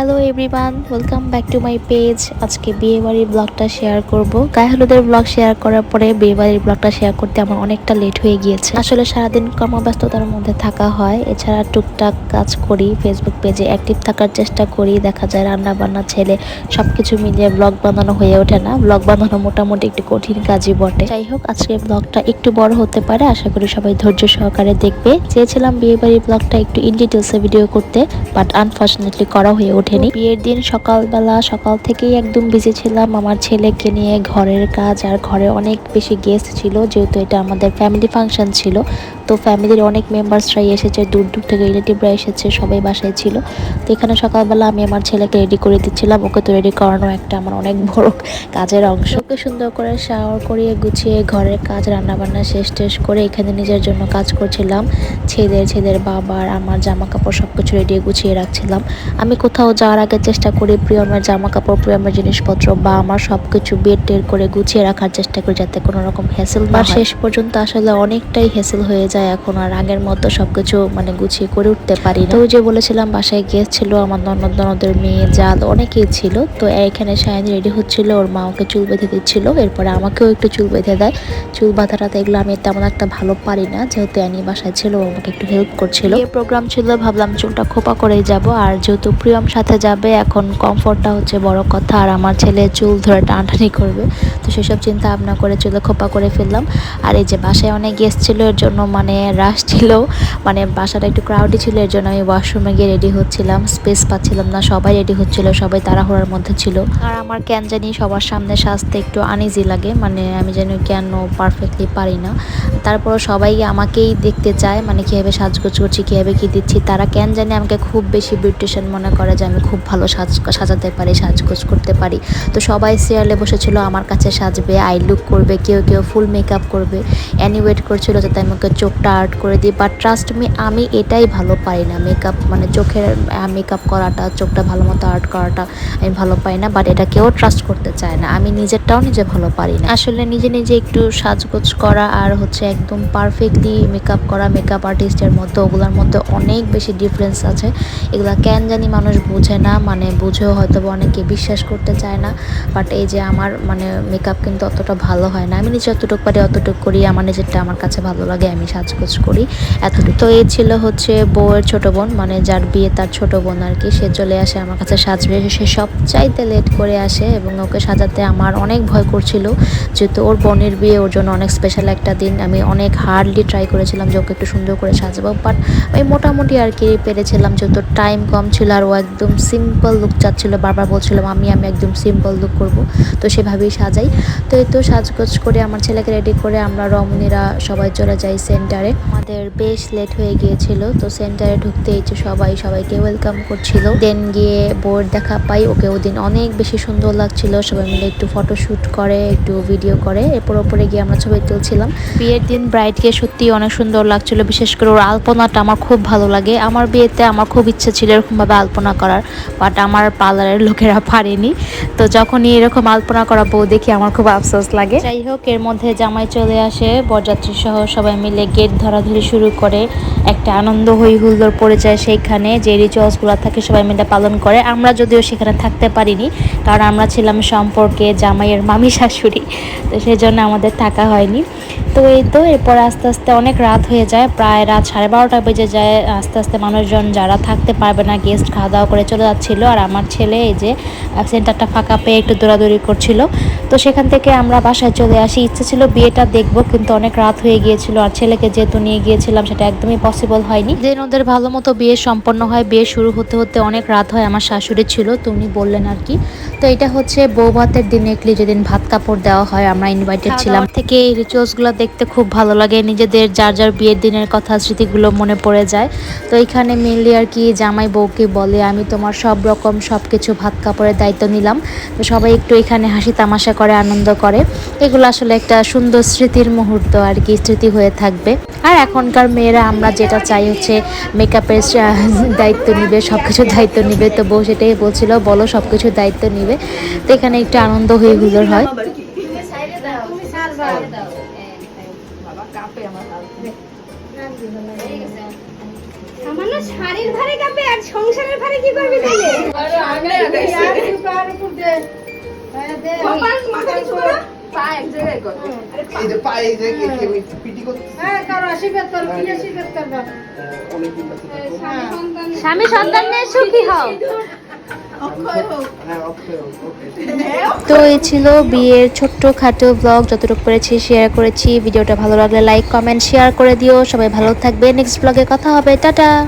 Hello everyone welcome back to my page আজকে বিয়ে বাড়ির ব্লগটা শেয়ার করব। গায়ে হলুদের ব্লগ শেয়ার করার পরে বিয়ে বাড়ির ব্লগটা শেয়ার করতে আমার অনেকটা লেট হয়ে গিয়েছে। আসলে সারাদিন কর্মব্যস্ততার মধ্যে থাকা হয়। এছাড়া টুকটাক কাজ করি ফেসবুক পেজে অ্যাক্টিভ থাকার চেষ্টা করি। দেখা যায় রান্না বান্না ছেলে, সবকিছু মিলিয়ে ব্লগ বানানো হয়ে ওঠে না। ব্লগ বানানো মোটামুটি একটু কঠিন কাজই বটে। যাই হোক, আজকে ব্লগটা একটু বড় হতে পারে। আশা করি সবাই ধৈর্য সহকারে দেখবে। চেয়েছিলাম বিয়ে বাড়ির ব্লগটা একটু ইন ডিটেলসে ভিডিও করতে বাট আনফর্চুনেটলি করা হয়ে ওঠেনি। বিয়ের দিন সকালবেলা সকাল থেকেই একদম বিজি ছিলাম। আমার ছেলেকে নিয়ে ঘরের কাজ আর ঘরে অনেক বেশি গেস্ট ছিল, যেহেতু এটা আমাদের ফ্যামিলি ফাংশন ছিল। তো ফ্যামিলির অনেক মেম্বার্সরাই এসেছে দূর দূর থেকে রিলেটিভরা এসেছে সবাই বাসায় ছিল। তো এখানে সকালবেলা আমি আমার ছেলেকে রেডি করে দিচ্ছিলাম ওকে তো রেডি করানো একটা আমার অনেক বড় কাজের অংশ। ওকে সুন্দর করে শাওয়ার করিয়ে গুছিয়ে ঘরের কাজ রান্নাবান্না শেষ টেস করে এখানে নিজের জন্য কাজ করছিলাম। ছেদের ছেদের বাবার আমার জামা কাপড় সব কিছু রেডি গুছিয়ে রাখছিলাম। আমি কোথাও যাওয়ার আগে চেষ্টা করি প্রিয়মের জামা কাপড় প্রিয়মের জিনিসপত্র বা আমার সব কিছু বেড টের করে গুছিয়ে রাখার চেষ্টা করি যাতে কোনো রকম হ্যাসেল বা শেষ পর্যন্ত আসলে অনেকটাই হ্যাসেল হয়ে যায়। এখন আর আগের মতো সবকিছু মানে গুছিয়ে করে উঠতে পারি তো যে বলেছিলাম, বাসায় গিয়েছিল আমার ননদ ননদের মেয়ে, জাল, অনেকেই ছিল। তো এখানে সায়নি রেডি হচ্ছিল, ওর মা ওকে চুল বেঁধে দিচ্ছিল। এরপরে আমাকেও একটু চুল বেঁধে দেয়। চুল বাঁধাটা এগুলো আমি তেমন একটা ভালো পারি না, যেহেতু অ্যানি বাসায় ছিল, ও আমাকে একটু হেল্প করছিল। এই প্রোগ্রাম ছিল, ভাবলাম চুলটা খোপা করেই যাব। আর যেহেতু প্রিয়ম সাথে যাবে, এখন কমফোর্টটা হচ্ছে বড় কথা, আর আমার ছেলে চুল ধরে টানটানি করবে। তো সেসব চিন্তা ভাবনা করে চুলে খোপা করে ফেললাম। আর এই যে বাসায় অনেক গেস্ট ছিল, এর জন্য মানে রাশ ছিল মানে বাসাটা একটু ক্রাউডি ছিল, এর জন্য আমি ওয়াশরুমে গিয়ে রেডি হচ্ছিলাম স্পেস পাচ্ছিলাম না, সবাই রেডি হচ্ছিল, সবাই তাড়াহুড়ার মধ্যে ছিল। আর আমার কেন জানি সবার সামনে সাজতে একটু আনইজি লাগে মানে আমি যেন কেন পারফেক্টলি পারি না। তারপর সবাই আমাকেই দেখতে চায় মানে কীভাবে সাজগোজ করছি, কীভাবে কী দিচ্ছি, তারা কেন জানি আমাকে খুব বেশি বিউটিশিয়ান মনে করে যে আমি খুব ভালো সাজ, সাজাতে পারি, সাজগোজ করতে পারি। তো সবাই সিরিয়ালে বসেছিল, আমার কাছে সাজবে আই লুক করবে, কেউ কেউ ফুল মেকআপ করবে অ্যানি ওয়েট করছিল যাতে আমাকে ওকে চোখটা আর্ট করে দিই বাট ট্রাস্ট মি আমি এটাই ভালো পারি না মেকআপ মানে চোখের মেকআপ করাটা, চোখটা ভালো মতো আর্ট করাটা আমি ভালো পাই না বাট এটা কেউ ট্রাস্ট করতে চায় না। আমি নিজেরটাও নিজে ভালো পারি না। আসলে নিজে নিজে একটু সাজগোজ করা আর হচ্ছে একদম পারফেক্টলি মেকআপ করা মেকআপ আর্টিস্টের মধ্যে, ওগুলোর মধ্যে অনেক বেশি ডিফারেন্স আছে। এগুলো কেন জানি মানুষ বুঝে না মানে বুঝেও হয়তো অনেকে বিশ্বাস করতে চায় না বাট এই যে আমার মানে মেকআপ কিন্তু অতটা ভালো হয় না। আমি নিজে যতটুকু পারি অতটুকু করি, আমার নিজেরটা আমার কাছে ভালো লাগে, আমি সাজগোজ করি। এতটুকু তো এই ছিল হচ্ছে বউয়ের ছোট বোন মানে যার বিয়ে তার ছোট বোন আর কি। সে চলে আসে আমার কাছে সাজবে। সে সব চাইতে লেট করে আসে এবং ওকে সাজাতে আমার অনেক ভয় করছিল। যেহেতু ওর বোনের বিয়ে, ওর জন্য অনেক স্পেশাল একটা দিন। আমি অনেক হার্ডলি ট্রাই করেছিলাম যে ওকে একটু সুন্দর করে সাজাবো বাট আমি মোটামুটি আর কি পেরেছিলাম। যেহেতু টাইম কম ছিল আর ও একদম সিম্পল লুক চাচ্ছিল, বারবার বলছিলাম আমি আমি একদম সিম্পল লুক করব। তো সেভাবেই সাজাই। তো এই তো সাজগোজ করে আমার ছেলেকে রেডি করে আমরা রমণীরা সবাই চলে যাই সেন্টারে। আমাদের বেশ লেট হয়ে গিয়েছিল, তো সেন্টারে ঢুকতে এই যে সবাই, সবাইকে ওয়েলকাম করছিল। দেন গিয়ে বোর্ড দেখা পাই, ওকে ওদিন অনেক বেশি সুন্দর লাগছিল। সবাই মিলে একটু ফটো শ্যুট করে, একটু ভিডিও করে, এরপর ওপরে গিয়ে আমরা ছবি তুলছিলাম। বিয়ের দিন ব্রাইডকে সত্যি অনেক সুন্দর লাগছিল, বিশেষ করে ওর আলপনাটা আমার খুব ভালো লাগে। আমার বিয়েতে আমার খুব ইচ্ছা ছিল এরকমভাবে আলপনা করার বাট আমার পার্লারের লোকেরা পারেনি। তো যখনই এরকম আলপনা করা বউ দেখি আমার খুব আফসোস লাগে। যাই হোক, এর মধ্যে জামাই চলে আসে বরযাত্রী সহ সবাই মিলে গেট ধরাধরি শুরু করে একটা আনন্দ হই হুল্লোড় পড়ে যায় সেইখানে, যে রিচুয়ালসগুলো থাকে সবাই মিলে পালন করে। আমরা যদিও সেখানে থাকতে পারিনি, কারণ আমরা ছিলাম সম্পর্কে জামাইয়ের মামি শাশুড়ি, তো সেই জন্য আমাদের থাকা হয়নি। তো এই তো এরপর আস্তে আস্তে অনেক রাত হয়ে যায় প্রায় রাত সাড়ে বারোটা বেজে যায় আস্তে আস্তে মানুষজন যারা থাকতে পারবে না গেস্ট খাওয়া দাওয়া করে চলে যাচ্ছিল আর আমার ছেলে এই যে সেন্টারটা ফাঁকা পেয়ে একটু দৌড়াদৌড়ি করছিল। তো সেখান থেকে আমরা বাসায় চলে আসি। ইচ্ছে ছিল বিয়েটা দেখব কিন্তু অনেক রাত হয়ে গিয়েছিল আর ছেলেকে যেহেতু নিয়ে গিয়েছিলাম সেটা একদমই পসিবল হয়নি। যে ওদের ভালো মতো বিয়ে সম্পন্ন হয় বিয়ে শুরু হতে হতে অনেক রাত হয় আমার শাশুড়ি ছিল তো উনি বললেন আর কি। তো এটা হচ্ছে বউ ভাতের দিন একলি যেদিন ভাত কাপড় দেওয়া হয় আমরা ইনভাইটেড ছিলাম। থেকে এই রিচুয়ালসগুলো দেখতে খুব ভালো লাগে। নিজেদের যার যার বিয়ের দিনের কথা, স্মৃতিগুলো মনে পড়ে যায়। তো এখানে মেনলি আর কি জামাই বউকে বলে, আমি তোমার সব রকম সব কিছু ভাত কাপড়ের দায়িত্ব নিলাম। তো সবাই একটু এখানে হাসি তামাশা করে, আনন্দ করে। এগুলো আসলে একটা সুন্দর স্মৃতির মুহূর্ত আর কি, স্মৃতি হয়ে থাকবে। আর এখনকার মেয়েরা, আমরা যেটা চাই হচ্ছে মেকআপের দায়িত্ব নিবে সব কিছুর দায়িত্ব নিবে। তো বউ সেটাই বলছিল, বলো সব কিছুর দায়িত্ব নিবে। তো এখানে একটু আনন্দ হয়ে হুজোর হয়। সামান্য শাড়ির ভারে কাঁপে আর সংসারের ভারে কি করবি তাহলে? কপাল মাথা কিছু করো। এই যে পায়ে যে কে- কে পিটি করতে অনেকদিন বাঁচে থাকব। স্বামী সন্তান নিয়ে সুখী হও। হ্যাঁ অক্ষয় ওকে। তো এই ছিল বিয়ের ছোট্ট খাটো ব্লগ যতটুকু পেরেছি শেয়ার করেছি। ভিডিওটা ভালো লাগলে লাইক কমেন্ট শেয়ার করে দিও। সবাই ভালো থাকবে। নেক্সট ব্লগে কথা হবে। টাটা!